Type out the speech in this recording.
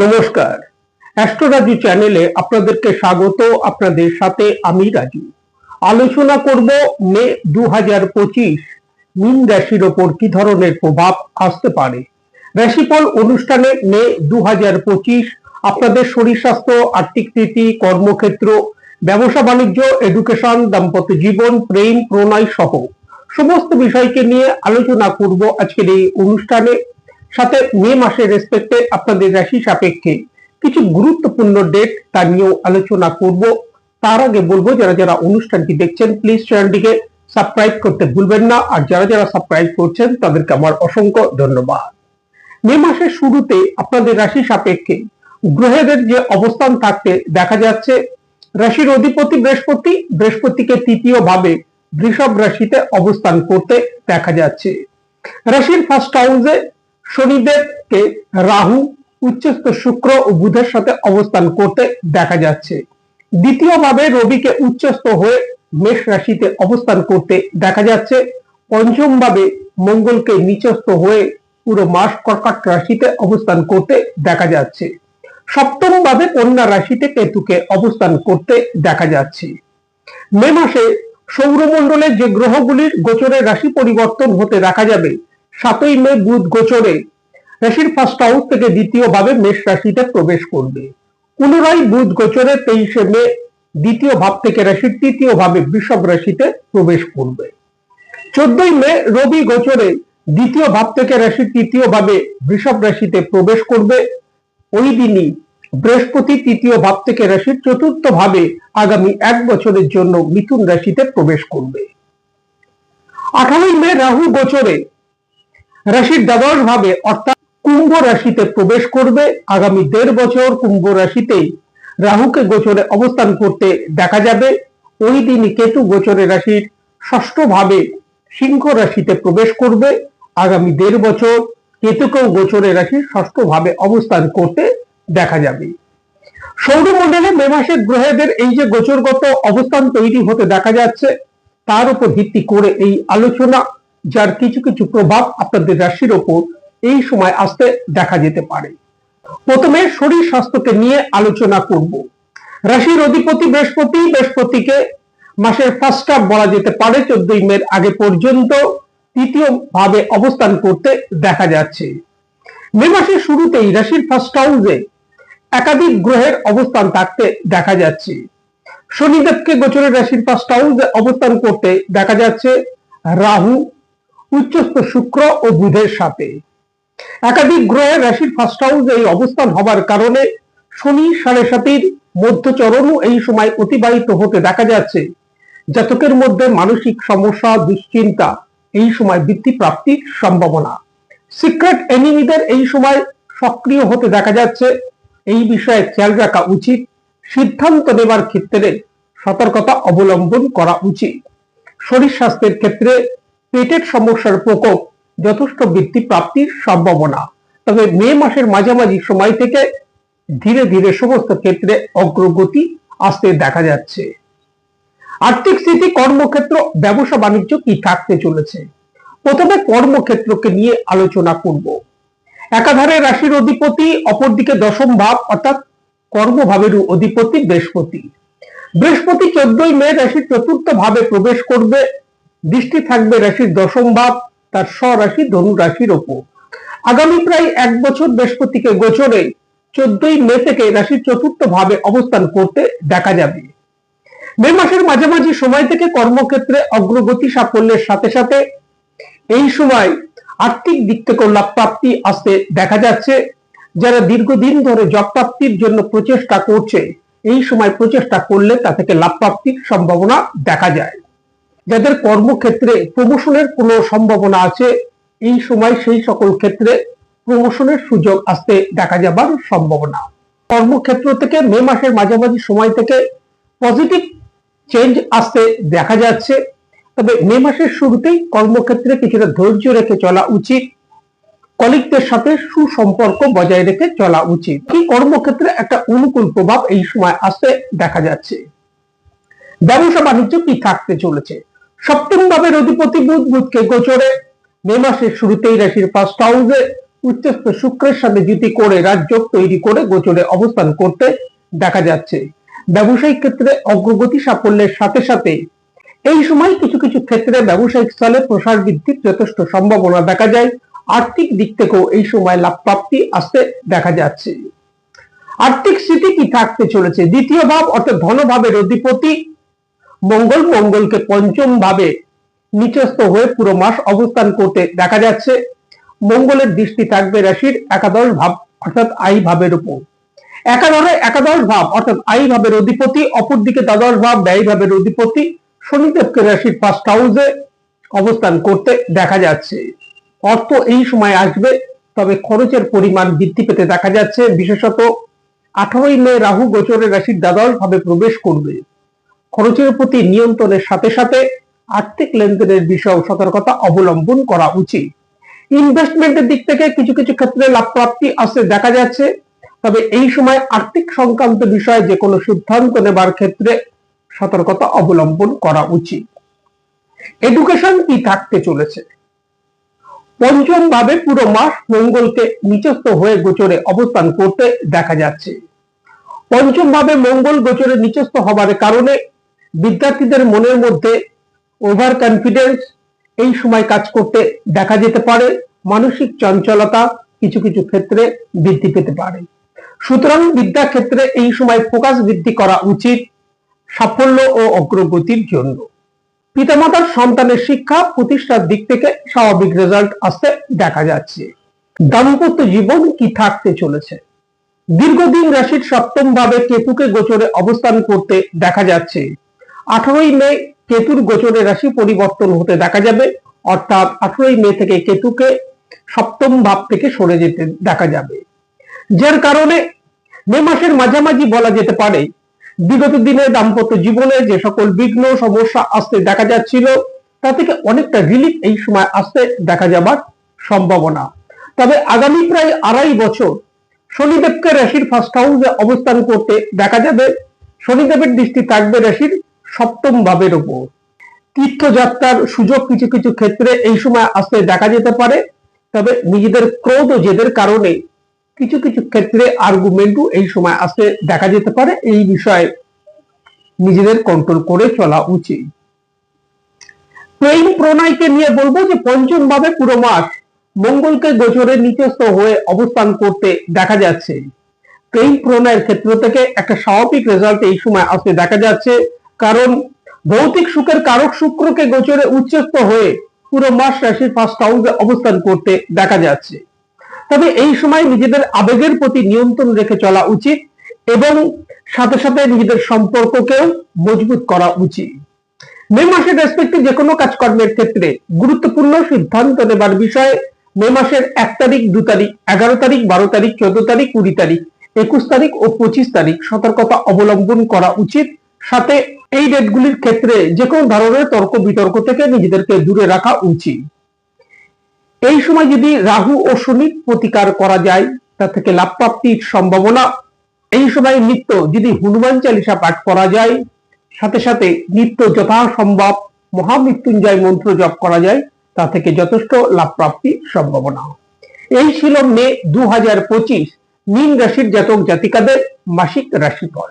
নমস্কার। অ্যাস্ট্রোরাজু চ্যানেলে আপনাদেরকে স্বাগত। আপনাদের সাথে আমি রাজু। আলোচনা করব মে দু হাজার পঁচিশ। মিন রাশির ওপর কি ধরনের প্রভাব আসতে পারে? রাশিফল অনুষ্ঠানে মে দু হাজার পঁচিশ আপনাদের শরীর স্বাস্থ্য, আর্থিক নীতি কর্মক্ষেত্র, ব্যবসা, বাণিজ্য এডুকেশন দাম্পত্য জীবন, প্রেম, প্রণয় সহ সমস্ত বিষয়কে নিয়ে আলোচনা করব আজকের এই অনুষ্ঠানে। সাথে মে মাসের রেসপেক্টে আপনাদের রাশি সাপেক্ষে। কিছু গুরুত্বপূর্ণ ডেট তা নিয়েও আলোচনা করব। তার আগে বলব, যারা যারা অনুষ্ঠানটি দেখছেন প্লিজ চ্যানেলটিকে সাবস্ক্রাইব করতে ভুলবেন না। আর যারা যারা সাবস্ক্রাইব করছেন, তাদেরকে আমার অসংখ্য ধন্যবাদ। মে মাসের শুরুতে আপনাদের রাশি সাপেক্ষে গ্রহেদের যে অবস্থান থাকতে দেখা যাচ্ছে, রাশির অধিপতি বৃহস্পতি, বৃহস্পতিকে তৃতীয় ভাবে বৃষভ রাশিতে অবস্থান করতে দেখা যাচ্ছে। রাশির ফার্স্ট হাউসে শনিদেবকে রাহু, উচ্চস্থ শুক্র ও বুধের সাথে অবস্থান করতে দেখা যাচ্ছে। দ্বিতীয়ভাবে রবিকে উচ্চস্থ হয়ে মেষ রাশিতে অবস্থান করতে দেখা যাচ্ছে। পঞ্চম ভাবে মঙ্গলকে নিচস্থ হয়ে পুরো মাস কর্কট রাশিতে অবস্থান করতে দেখা যাচ্ছে। সপ্তম ভাবে কন্যা রাশিতে কেতুকে অবস্থান করতে দেখা যাচ্ছে। মে মাসে সৌরমণ্ডলের যে গ্রহগুলির গোচরের রাশি পরিবর্তন হতে দেখা যাবে সাতই মে বুধ গোচরে রাশির ফার্স্ট হাউস থেকে দ্বিতীয় ভাবে মেষ রাশিতে প্রবেশ করবে। পুনরায় বুধ গোচরে তেইশে মে দ্বিতীয় ভাব থেকে রাশির তৃতীয় ভাবে বৃষভ রাশিতে প্রবেশ করবে। চোদ্দই মে রবি গোচরে দ্বিতীয় ভাব থেকে রাশির তৃতীয় ভাবে বৃষভ রাশিতে প্রবেশ করবে। ওই দিনই বৃহস্পতি তৃতীয় ভাব থেকে রাশির চতুর্থ ভাবে আগামী এক বছরের জন্য মিথুন রাশিতে প্রবেশ করবে। আঠারোই মে রাহু গোচরে রাশির দ্বাদশ ভাবে অর্থাৎ কুম্ভ রাশিতে প্রবেশ করবে আগামী দেড় বছর কুম্ভ রাশিতেই। রাহুকে গোচরে অবস্থান করতে দেখা যাবে। ওই দিনই কেতু গোচরে রাশির ষষ্ঠ ভাবে সিংহ রাশিতে প্রবেশ করবে। আগামী দেড় বছর কেতুকেও গোচরে রাশির ষষ্ঠ ভাবে অবস্থান করতে দেখা যাবে। সৌরমণ্ডলে মে মাসের গ্রহেদের এই যে গোচরগত অবস্থান তৈরি হতে দেখা যাচ্ছে, তার উপর ভিত্তি করে এই আলোচনা যার কিছু কিছু প্রভাব আপনাদের রাশির ওপর এই সময় আসতে দেখা যেতে পারে। প্রথমে শরীর স্বাস্থ্যকে নিয়ে আলোচনা করব। রাশির অধিপতি বৃহস্পতি, বৃহস্পতিকে মাসের ফার্স্ট হাফ বলা যেতে পারে, চোদ্দই মের আগে পর্যন্ত তৃতীয় ভাবে অবস্থান করতে দেখা যাচ্ছে। মে মাসের শুরুতেই রাশির ফার্স্ট হাউসে একাধিক গ্রহের অবস্থান থাকতে দেখা যাচ্ছে। শনিদেবকে গোচরের রাশির ফার্স্ট হাউসে অবস্থান করতে দেখা যাচ্ছে। রাহু উচ্চস্থ শুক্র ও বুধের সাথে। একাধিক গ্রহের রাশির ফার্স্ট হাউসে এই অবস্থান হবার কারণে শনি, সাড়ে সাতির মধ্যচরণও এই সময় অতিবাহিত হতে দেখা যাচ্ছে। জাতকের মধ্যে মানসিক সমস্যা, দুশ্চিন্তা এই সময় বৃদ্ধি প্রাপ্তির সম্ভাবনা। সিক্রেট এনিমিদের এই সময় সক্রিয় হতে দেখা যাচ্ছে। এই বিষয়ে খেয়াল রাখা উচিত। সিদ্ধান্ত নেবার ক্ষেত্রে সতর্কতা অবলম্বন করা উচিত। শরীর স্বাস্থ্যের ক্ষেত্রে পেটের সমস্যার প্রকোপ যথেষ্ট বৃদ্ধি প্রাপ্তির সম্ভাবনা। তবে মে মাসের মাঝামাঝি সময় থেকে ধীরে ধীরে সমস্ত ক্ষেত্রে অগ্রগতি আসতে দেখা যাচ্ছে। আর্থিক স্থিতি, কর্মক্ষেত্র, ব্যবসা বাণিজ্য কি থাকতে চলেছে? প্রথমে কর্মক্ষেত্রকে নিয়ে আলোচনা করব। একাধারে রাশির অধিপতি, অপরদিকে দশম ভাব, অর্থাৎ কর্মভাবের অধিপতি বৃহস্পতি। বৃহস্পতি চোদ্দই মে রাশির চতুর্থ ভাবে প্রবেশ করবে। দৃষ্টি থাকবে রাশির দশম ভাব, তার স্বরাশি ধনু রাশির ওপর। আগামী প্রায় এক বছর বৃহস্পতিকে গোচরে চোদ্দই মে থেকে রাশির চতুর্থ ভাবে অবস্থান করতে দেখা যাবে। মে মাসের মাঝামাঝি সময় থেকে কর্মক্ষেত্রে অগ্রগতি সাফল্যের সাথে সাথে এই সময় আর্থিক দিক থেকে লাভ প্রাপ্তি আসতে দেখা যাচ্ছে। যারা দীর্ঘদিন ধরে জব প্রাপ্তির জন্য প্রচেষ্টা করছে, এই সময় প্রচেষ্টা করলে তা থেকে লাভ প্রাপ্তির সম্ভাবনা দেখা যায়। যাদের কর্মক্ষেত্রে প্রমোশনের কোনো সম্ভাবনা আছে, এই সময় সেই সকল ক্ষেত্রে প্রমোশনের সুযোগ আসতে দেখা যাবার সম্ভাবনা। কর্মক্ষেত্র থেকে মে মাসের মাঝামাঝি সময় থেকে পজিটিভ চেঞ্জ আসতে দেখা যাচ্ছে। তবে মে মাসের শুরুতেই কর্মক্ষেত্রে কিছুটা ধৈর্য রেখে চলা উচিত। কলিগদের সাথে সুসম্পর্ক বজায় রেখে চলা উচিত। কি কর্মক্ষেত্রে একটা অনুকূল প্রভাব এই সময় আসতে দেখা যাচ্ছে? ব্যবসা বাণিজ্য কি থাকতে চলেছে? সপ্তম ভাবের অধিপতি বুধ, বুধকে গোচরে। মে মাসের শুরুতেই রাশির ফার্স্ট হাউসে উচ্চস্থ শুক্রের সাথে জুতি করে রাজযোগ তৈরি করে গোচরে অবস্থান করতে দেখা যাচ্ছে। ব্যবসায়িক ক্ষেত্রে অগ্রগতি সাফল্যের সাথে সাথে এই সময় কিছু কিছু ক্ষেত্রে ব্যবসায়িক স্থলে প্রসার বৃদ্ধির যথেষ্ট সম্ভাবনা দেখা যায়। আর্থিক দিক থেকেও এই সময় লাভ প্রাপ্তি আসতে দেখা যাচ্ছে। আর্থিক স্থিতি কি থাকতে চলেছে? দ্বিতীয় ভাব অর্থাৎ ধনভাবের অধিপতি মঙ্গল মঙ্গলকে পঞ্চম ভাবে নিচস্থ হয়ে পুরো মাস অবস্থান করতে দেখা যাচ্ছে। মঙ্গলের দৃষ্টি থাকবে রাশির একাদশ ভাব অর্থাৎ আই ভাবের উপর। একাদশে একাদশ ভাব অর্থাৎ আই ভাবের অধিপতি, অপরদিকে দ্বাদশ ভাব ব্যয় ভাবের অধিপতি শনিদেবকে রাশির ফার্স্ট হাউসে অবস্থান করতে দেখা যাচ্ছে। অর্থ এই সময় আসবে, তবে খরচের পরিমাণ বৃদ্ধি পেতে দেখা যাচ্ছে। বিশেষত আঠারোই মে রাহু গোচরের রাশির দ্বাদশ ভাবে প্রবেশ করবে। খরচের প্রতি নিয়ন্ত্রণের সাথে সাথে আর্থিক লেনদেনের বিষয়েও সতর্কতা অবলম্বন করা উচিত। ইনভেস্টমেন্টের দিক থেকে কিছু কিছু ক্ষেত্রে লাভ প্রাপ্তি আসতে দেখা যাচ্ছে। তবে এই সময় আর্থিক সংক্রান্ত বিষয়ে যে কোনো সিদ্ধান্ত নেবার ক্ষেত্রে সতর্কতা অবলম্বন করা উচিত। এডুকেশন কি থাকতে চলেছে? পঞ্চম ভাবে পুরো মাস মঙ্গলকে নিচস্থ হয়ে গোচরে অবস্থান করতে দেখা যাচ্ছে। পঞ্চম ভাবে মঙ্গল গোচরে নিচস্থ হবার কারণে বিদ্যার্থীদের মনের মধ্যে ওভার কনফিডেন্স এই সময় কাজ করতে দেখা যেতে পারে। মানসিক চঞ্চলতা কিছু কিছু ক্ষেত্রে বৃদ্ধি পেতে পারে। সুতরাং বিদ্যা ক্ষেত্রে এই সময় ফোকাস বৃদ্ধি করা উচিত সাফল্য ও অগ্রগতির জন্য। পিতামাতার সন্তানের শিক্ষা প্রতিষ্ঠার দিক থেকে স্বাভাবিক রেজাল্ট আসতে দেখা যাচ্ছে। দাম্পত্য জীবন কি থাকতে চলেছে? দীর্ঘদিন রাশির সপ্তম ভাবে কেতুকে গোচরে অবস্থান করতে দেখা যাচ্ছে। আঠারোই মে কেতুর গোচরে রাশি পরিবর্তন হতে দেখা যাবে। অর্থাৎ আঠারোই মে থেকে কেতুকে সপ্তম ভাব থেকে সরে যেতে দেখা যাবে। যার কারণে মে মাসের মাঝামাঝি বলা যেতে পারে। বিগত দিনে দাম্পত্য জীবনে যে সকল বিঘ্ন, সমস্যা আসতে দেখা যাচ্ছিল, তা থেকে অনেকটা রিলিফ এই সময় আসতে দেখা যাবার সম্ভাবনা। তবে আগামী প্রায় আড়াই বছর শনিদেবকে রাশির ফার্স্ট হাউসে অবস্থান করতে দেখা যাবে। শনিদেবের দৃষ্টি থাকবে রাশির সপ্তম ভাবের উপর। তীর্থযাত্রার সুযোগ কিছু কিছু ক্ষেত্রে এই সময় আসতে দেখা যেতে পারে, তবে নিজেদের ক্রোধ ও জেদের কারণে কিছু কিছু ক্ষেত্রে আর্গুমেন্টও এই সময় আসতে দেখা যেতে পারে। এই বিষয়ে নিজেদের কন্ট্রোল করে চলা উচিত। প্রেম প্রণয়কে নিয়ে বলব যে পঞ্চম ভাবে পুরো মাস মঙ্গলকে গোচরে নিচস্থ হয়ে অবস্থান করতে দেখা যাচ্ছে। প্রেম প্রণয়ের ক্ষেত্র থেকে একটা স্বাভাবিক রেজাল্ট এই সময় আসতে দেখা যাচ্ছে। কারণ ভৌতিক সুখের কারক শুক্রকে গোচরে উচ্চস্থ হয়ে পুরো মাস রাশির ফার্স্ট হাউসে অবস্থান করতে দেখা যাচ্ছে। তবে এই সময় নিজেদের আবেগের প্রতি নিয়ন্ত্রণ রেখে চলা উচিত এবং সাথে সাথে নিজেদের সম্পর্ককেও মজবুত করা উচিত। মে মাসের রেসপেক্টে যে কোনো কাজকর্মের ক্ষেত্রে গুরুত্বপূর্ণ সিদ্ধান্ত নেবার বিষয়ে মে মাসের এক তারিখ, দু তারিখ, এগারো তারিখ, বারো তারিখ, চোদ্দ তারিখ, কুড়ি তারিখ, একুশ তারিখ ও পঁচিশ তারিখ সতর্কতা অবলম্বন করা উচিত। সাথে এই ডেটগুলির ক্ষেত্রে যে কোনো ধরনের তর্ক বিতর্ক থেকে নিজেদেরকে দূরে রাখা উচিত। এই সময় যদি রাহু ও শনির প্রতিকার করা যায়, তা থেকে লাভ প্রাপ্তির সম্ভাবনা। এই সময় নিত্য যদি হনুমান চালিসা পাঠ করা যায়, সাথে সাথে নিত্য যথাসম্ভব মহামৃত্যুঞ্জয় মন্ত্র জপ করা যায়, তা থেকে যথেষ্ট লাভ প্রাপ্তির সম্ভাবনা। এই ছিল মে দু হাজার পঁচিশ, মীন রাশির জাতক জাতিকাদের মাসিক রাশিফল।